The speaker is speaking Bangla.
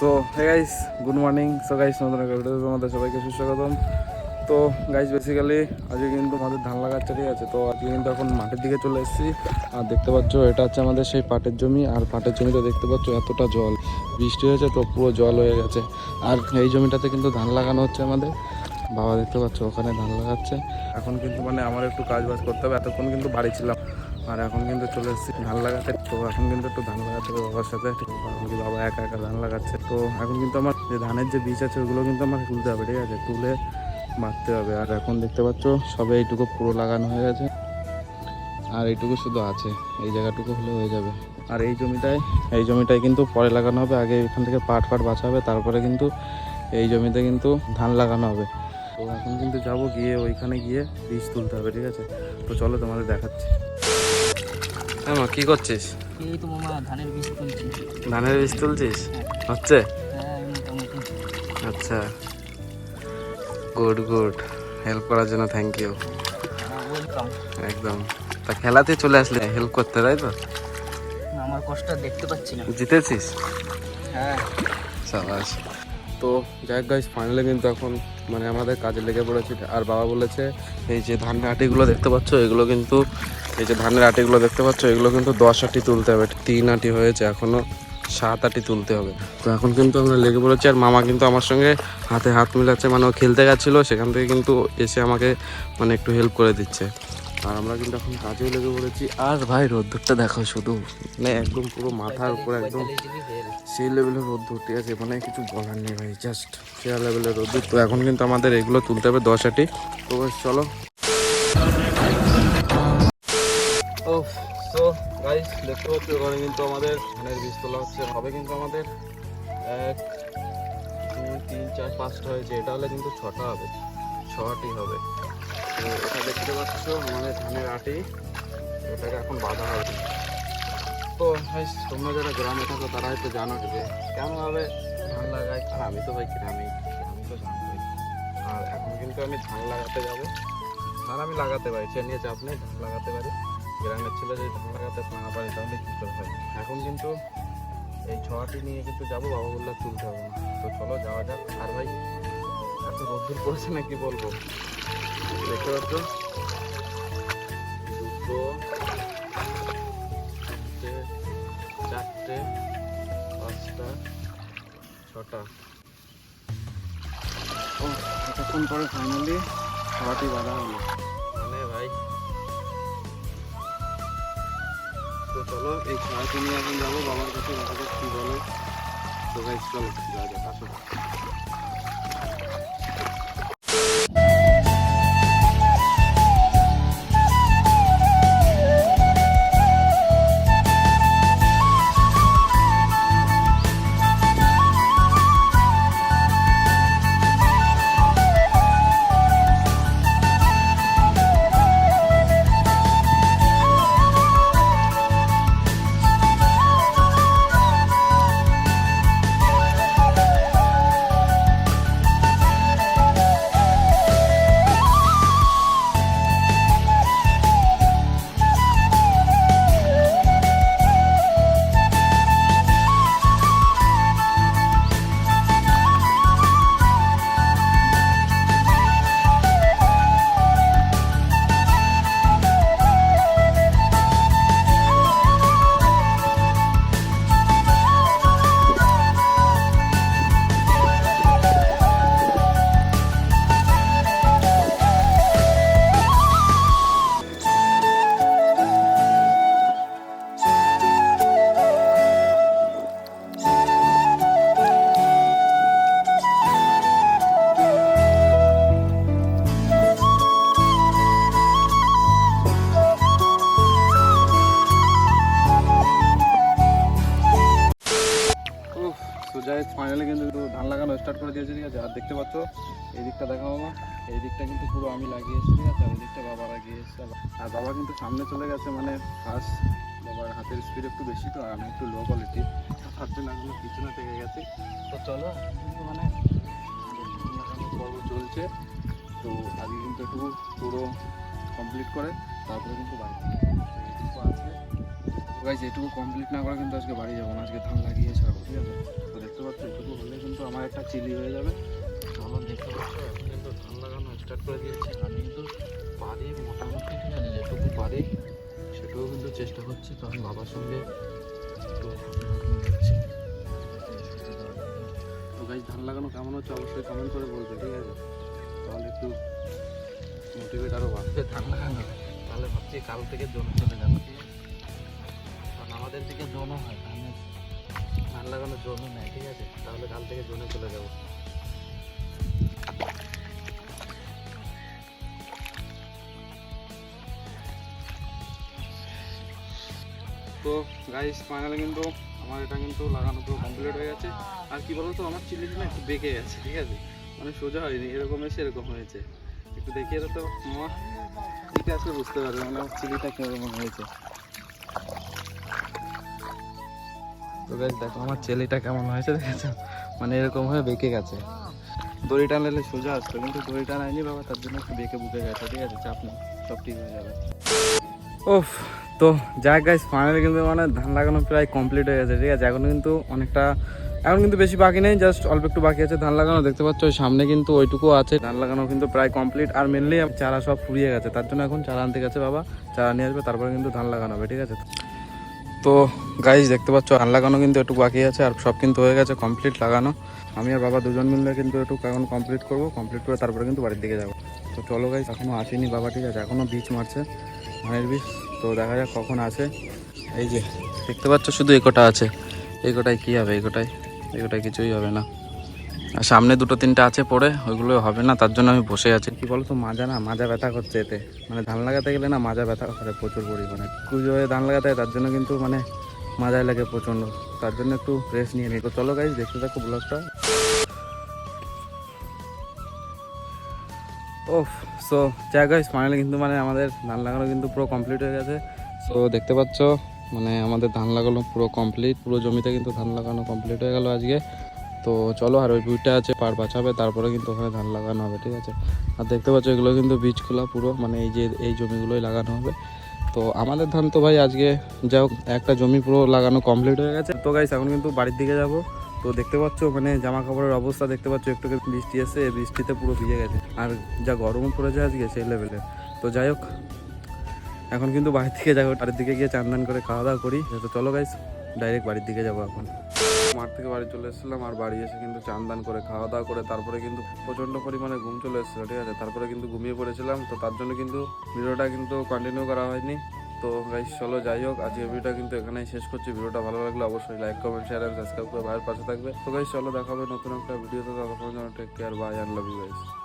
So hey guys good morning so guys নতুন তোমাদের সবাইকে সুস্বাগতম। তো গাইস বেসিক্যালি আজকে কিন্তু আমাদের ধান লাগাচ্ছে ঠিক আছে। তো, আজকে কিন্তু এখন মাঠের দিকে চলে এসেছি। আর দেখতে পাচ্ছ, এটা হচ্ছে আমাদের সেই পাটের জমি। আর পাটের জমিতে দেখতে পাচ্ছ, এতটা জল। বৃষ্টি হয়েছে তো পুরো জল হয়ে গেছে। আর এই জমিটাতে কিন্তু ধান লাগানো হচ্ছে আমাদের। বাবা, দেখতে পাচ্ছ, ওখানে ধান লাগাচ্ছে। এখন কিন্তু মানে আমার একটু কাজ বাজ করতে হবে। এতক্ষণ কিন্তু বাড়ি ছিলাম। আর এখন কিন্তু চলে এসেছি ধান লাগাতে। তো এখন কিন্তু একটু ধান লাগাতে বাবার সাথে। বাবা একা একা ধান লাগাচ্ছে? তো এখন কিন্তু আমার যে ধানের যে বীজ আছে, ওগুলো কিন্তু আমার তুলতে হবে, ঠিক আছে? তুলে মারতে হবে। আর এখন দেখতে পাচ্ছ, সবে এইটুকু পুরো লাগানো হয়ে গেছে। আর এইটুকু শুধু আছে। এই জায়গাটুকু হলে হয়ে যাবে। আর এই জমিটায় এই জমিটায় কিন্তু পরে লাগানো হবে। আগে এখান থেকে পাট ফাট বাছা হবে। তারপরে কিন্তু এই জমিতে কিন্তু ধান লাগানো হবে। তো এখন কিন্তু যাব গিয়ে ওইখানে গিয়ে বীজ তুলতে হবে, ঠিক আছে? তো চলো তোমাদের দেখাচ্ছি। হ্যাঁ মা কী করছিস? এই তো মামা ধানের বীজ তুলছি। ধানের বীজ তুলছিস? হচ্ছে? হ্যাঁ আচ্ছা। Good good. হেল্প করার জন্য থ্যাংক ইউ একদম। তা খেলাতে চলে আসলে হেল্প করতে তাই তো? আমার কষ্ট দেখতে পাচ্ছি না। জিতেছিস? হ্যাঁ। সাবাস। তো যাই গাইস ফাইনালি কিন্তু এখন মানে আমাদের কাজে লেগে পড়েছে। আর বাবা বলেছে এই যে ধানের আটিগুলো দেখতে পাচ্ছ এগুলো কিন্তু এই যে ধানের আটিগুলো দেখতে পাচ্ছ, এগুলো কিন্তু দশ আটি তুলতে হবে। তিন আটি হয়েছে, এখনও সাত আটি তুলতে হবে। তো এখন কিন্তু আমরা লেগে পড়েছি, আর মামা কিন্তু আমার সঙ্গে হাতে হাত মিলাচ্ছে মানে ও খেলতে গেছিল, সেখান থেকে কিন্তু এসে আমাকে মানে একটু হেল্প করে দিচ্ছে। আর আমরা কিন্তু এখন কাজেও লেগে পড়েছি। আর ভাই, রোদ্দুরটা দেখো শুধু মানে একদম পুরো মাথার উপরে একদম সেই লেভেলের রোদ্দুর, ঠিক আছে? মানে কিছু বলার নেই ভাই জাস্ট সেই লেভেলের রোদ্দুর। তো এখন কিন্তু আমাদের এগুলো তুলতে হবে, দশ আটি। তো চলো। গাইস দেখতে পাচ্ছ ওখানে কিন্তু আমাদের ধানের বীজ তোলা হচ্ছে হবে কিন্তু আমাদের এক দুই তিন চার পাঁচটা হয়েছে। এটা হলে কিন্তু ছটা হবে ছটি হবে। তো এটা দেখতে পাচ্ছ আমাদের ধানের আটি এটাকে এখন বাঁধা হবে তো ভাই তোমরা যারা গ্রামে থাকো তারা হয়তো জানো যে কেমনভাবে ধান লাগাই আর আমি তো ভাই গ্রামেই থাকি, আমি তো জানবই আর এখন কিন্তু আমি ধান লাগাতে যাব। ধান আমি লাগাতে পারি সে নিয়ে চাপ নেই ধান লাগাতে পারি। গ্রামের ছেলে যদি ধান লাগাতে না পারে, তাহলে কী করে হয়? এখন কিন্তু এই ছটি নিয়ে কিন্তু যাব বাবা বললে তুলতে হবে না। তো চলো, যাওয়া যাক। আর ভাই, এত রোদ্দুর পড়েছে না কি বলব? দেখতে পাচ্ছ? দুটো চারটে, পাঁচটা, ছটা। এতক্ষণ পরে ফাইনালি খাওয়াটি বাঁধা হলো। তো চলো, এই খাওয়াটি নিয়ে এখন যাব। বাবার কাছে দেখা যাক কী বলে? তো ভাই চলো, যাওয়া যাক, আসো। দেখতে পাচ্ছ? এই দিকটা দেখাবো মা এই দিকটা কিন্তু পুরো আমি লাগিয়েছি ঠিক আছে? ওই দিকটা বাবা লাগিয়েছে আর বাবা কিন্তু সামনে চলে গেছে মানে ফার্স্ট বাবার হাতের স্পিড একটু বেশি তো, আর আমি একটু লো কোয়ালিটি তার জন্য এখনও পিছনে থেকে গেছি। তো চলো মানে পর্ব চলছে। তো আগে কিন্তু একটু পুরো কমপ্লিট করে, তারপরে কিন্তু বাড়ি আছে এটুকু কমপ্লিট না করে কিন্তু আজকে বাড়ি যাব না, আজকে ধান লাগিয়ে ছাড়বো, ঠিক আছে? তো দেখতে পাচ্ছ এটুকু হলে কিন্তু আমার একটা চিলি হয়ে যাবে। স্টার্ট করে দিয়েছি। আমি কিন্তু পারি মোটামুটি ঠিক আছে যেটুকু পারি সেটুকু কিন্তু চেষ্টা করছি, কারণ বাবার সঙ্গে একটু তো গাছ ধান লাগানো কেমন হচ্ছে অবশ্যই কমেন্ট করে বলবে, ঠিক আছে? তাহলে একটু মোটিভেট আরও বাড়বে। ধান লাগানো? তাহলে ভাবছি কাল থেকে জোনে চলে যাব, ঠিক আছে? কারণ আমাদের দিকে জোনও হয়, ধানের ধান লাগানো জোনও নেয়, ঠিক আছে? তাহলে কাল থেকে জোনে চলে যাব। তো গাইস ফাইনালি কিন্তু আমার এটা কিন্তু লাগানো পুরো কমপ্লিট হয়ে গেছে। আর কি বলতো, আমার চিলিটা না একটু বেঁকে গেছে, ঠিক আছে? মানে সোজা হয়নি এরকম এসে এরকম হয়েছে। একটু দেখিয়ে তো, মামা। ঠিক আছে, বুঝতে পারবে মানে আমার চিলিটা কেমন হয়েছে। তো গাইস দেখো, আমার ছেলেটা কেমন হয়েছে, দেখেছ? মানে এরকম হয়ে বেঁকে গেছে। দড়ি টানলে সোজা আসতো, কিন্তু দড়ি টানায়নি বাবা, তার জন্য একটু বেঁকে বুকে গেছে, ঠিক আছে? চাপ নেই, সব ঠিক হয়ে যাবে। ওফ, তো যাক গাইস ফাইনালি কিন্তু মানে ধান লাগানো প্রায় কমপ্লিট হয়ে গেছে, ঠিক আছে? এখন কিন্তু অনেকটা, এখন কিন্তু বেশি বাকি নেই জাস্ট অল্প একটু বাকি আছে ধান লাগানো। দেখতে পাচ্ছ, ওই সামনে কিন্তু ওইটুকু আছে। ধান লাগানো কিন্তু প্রায় কমপ্লিট আর মেনলি চারা সব ফুরিয়ে গেছে, তার জন্য এখন চারা আনতে গেছে বাবা। চারা নিয়ে আসবে, তারপরে কিন্তু ধান লাগানো হবে, ঠিক আছে? তো গাইজ দেখতে পাচ্ছ, আন লাগানো কিন্তু একটু বাকি আছে আর সব কিন্তু হয়ে গেছে কমপ্লিট লাগানো। আমি আর বাবা দুজন মিলে কিন্তু একটু এখন কমপ্লিট করব কমপ্লিট করে তারপরে কিন্তু বাড়ির দিকে যাব। তো চলো গাইজ এখনও আসেনি বাবা, ঠিক আছে? এখনও বীজ মারছে ধানের বীজ তো দেখা যাক কখন আছে এই যে, দেখতে পাচ্ছ, শুধু একোটা আছে। এই একোটায় কী হবে একোটায় একোটায় কিছুই হবে না। সামনে দুটো তিনটে আছে পড়ে, ওইগুলো হবে না, তার জন্য আমি বসে আছি। কি বলতো, মাজা না, মাজা ব্যথা করছে এতে। মানে ধান লাগাতে গেলে না মাজা ব্যথা করে প্রচুর পরিমাণে। কুজো হয়ে ধান লাগাতে হয়, তার জন্য কিন্তু মানে মাজায় লাগে প্রচণ্ড। তার জন্য একটু রেস্ট নিয়ে নিই। তো চলো গাইজ দেখতে থাকো ব্লগটা ওফ সো যা গাইস ফাইনালি কিন্তু মানে আমাদের ধান লাগানো কিন্তু পুরো কমপ্লিট হয়ে গেছে। সো দেখতে পাচ্ছ মানে আমাদের ধান লাগানো পুরো কমপ্লিট পুরো জমিতে কিন্তু ধান লাগানো কমপ্লিট হয়ে গেল আজকে। তো চলো আর ওই বুইটা আছে পার বাঁচাবে, তারপরে কিন্তু ওখানে ধান লাগানো হবে, ঠিক আছে? আর দেখতে পাচ্ছ এগুলো কিন্তু বীজ খোলা পুরো মানে এই যে, এই জমিগুলোই লাগানো হবে। তো আমাদের ধান তো ভাই আজকে যাই হোক একটা জমি পুরো লাগানো কমপ্লিট হয়ে গেছে। তো গাইস এখন কিন্তু বাড়ির দিকে যাব। তো দেখতে পাচ্ছ মানে জামা কাপড়ের অবস্থা, দেখতে পাচ্ছ একটু বৃষ্টি এসে বৃষ্টিতে পুরো ভিজে গেছে। আর যা গরম পড়েছে আজকে সেই লেভেলে তো যাই হোক, এখন কিন্তু বাড়ির দিকে যাব, বাড়ির দিকে গিয়ে চান করে খাওয়া দাওয়া করি। তো চলো গাইস ডাইরেক্ট বাড়ির দিকে যাব এখন। মাঠ থেকে বাড়ি চলে এসেছিলাম, আর বাড়ি এসে কিন্তু চান দান করে, খাওয়া দাওয়া করে, তারপরে কিন্তু প্রচণ্ড পরিমাণে ঘুম চলে এসেছিল, ঠিক আছে? তারপরে কিন্তু ঘুমিয়ে পড়েছিলাম, তো তার জন্য কিন্তু ভিডিওটা কিন্তু কন্টিনিউ করা হয়নি। তো গাইস চলো যাই হোক আজকে ভিডিওটা কিন্তু এখানেই শেষ করছি। ভিডিওটা ভালো লাগলে অবশ্যই লাইক কমেন্ট শেয়ার এবং সাবস্ক্রাইব করে ভাইয়ের পাশে থাকবে। তো গাইস চলো দেখা হবে নতুন একটা ভিডিওতে ততক্ষণ take care bye and love you guys